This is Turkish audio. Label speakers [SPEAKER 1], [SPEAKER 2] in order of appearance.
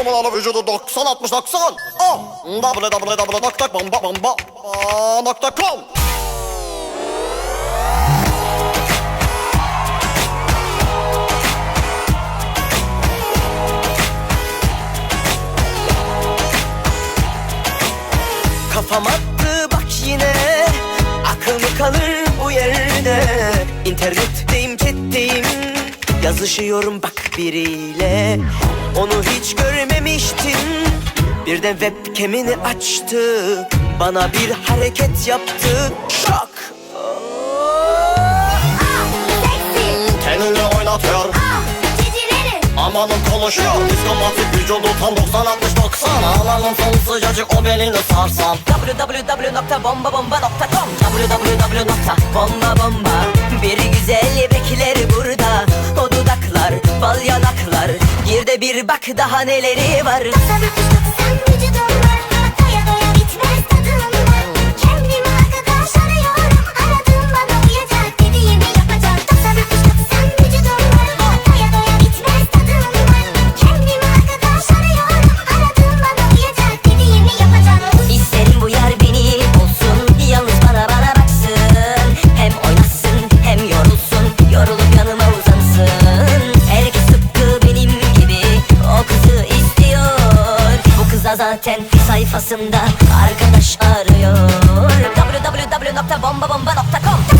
[SPEAKER 1] Yorumlarla vücudu 90 60 90 Oh www.bombabomba.com
[SPEAKER 2] Kafam attı bak yine. Akıl kalır bu yerde. İnternetteyim chatteyim. Yazışıyorum bak biriyle Onu hiç görmemiştim. Birden webcam'ini açtı. Bana bir hareket yaptı. Şok
[SPEAKER 1] Tenini oynatıyor. Amanın konuşuyor. Diskomatik vücudu tam 90 60 90 Alanın son sıcacık o belini sarsan.
[SPEAKER 2] Www.bombabomba.com www.bombabomba de bir bak daha neleri var zaten sayfasında Arkadaş arıyor. Www.bombabomba.com